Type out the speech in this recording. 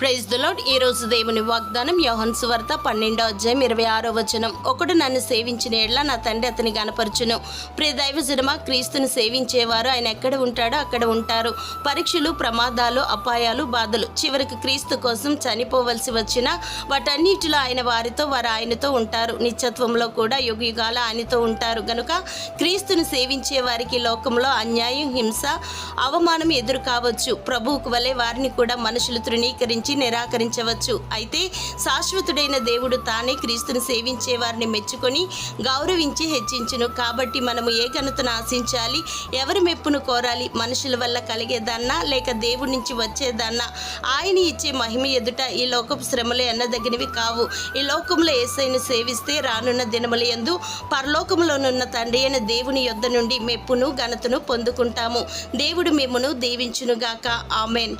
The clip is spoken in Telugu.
ప్రైజ్ ద ఈ రోజు దేవుని వాగ్దానం యోహన్ సువార్త పన్నెండో అధ్యాయం ఇరవై ఆరో వచనం. ఒకడు నన్ను సేవించిన ఎడ్ల నా తండ్రి అతని గనపరచును. ప్రియ దైవజనమా క్రీస్తుని సేవించేవారు ఆయన ఎక్కడ ఉంటాడో అక్కడ ఉంటారు. పరీక్షలు ప్రమాదాలు అపాయాలు బాధలు. చివరికి క్రీస్తు కోసం చనిపోవలసి వచ్చిన వాటన్నిటిలో ఆయన వారితో వారు ఆయనతో ఉంటారు. నిత్యత్వంలో కూడా యుగయుగాల ఆయనతో ఉంటారు. గనుక క్రీస్తుని సేవించే వారికి లోకంలో అన్యాయం హింస అవమానం ఎదురు కావచ్చు. ప్రభువుకు వలె వారిని కూడా మనుషులు తృణీకరించి నిరాకరించవచ్చు. అయితే శాశ్వతుడైన దేవుడు తానే క్రీస్తుని సేవించే వారిని మెచ్చుకొని గౌరవించి హెచ్చించును. కాబట్టి మనము ఏ ఘనతను ఆశించాలి? ఎవరి మెప్పును కోరాలి? మనుషుల వల్ల కలిగేదన్నా? లేక దేవుడి నుంచి వచ్చేదన్నా? ఆయన ఇచ్చే మహిమ ఎదుట ఈ లోకపు శ్రమలే అన్నదగినవి కావు. ఈ లోకంలో ఏసైను సేవిస్తే రానున్న దినముల యందు పరలోకములోనున్న తండ్రి అయిన దేవుని యొద్ద నుండి మెప్పును ఘనతను పొందుకుంటాము. దేవుడు మిమ్మను దీవించునుగాక. ఆమెన్.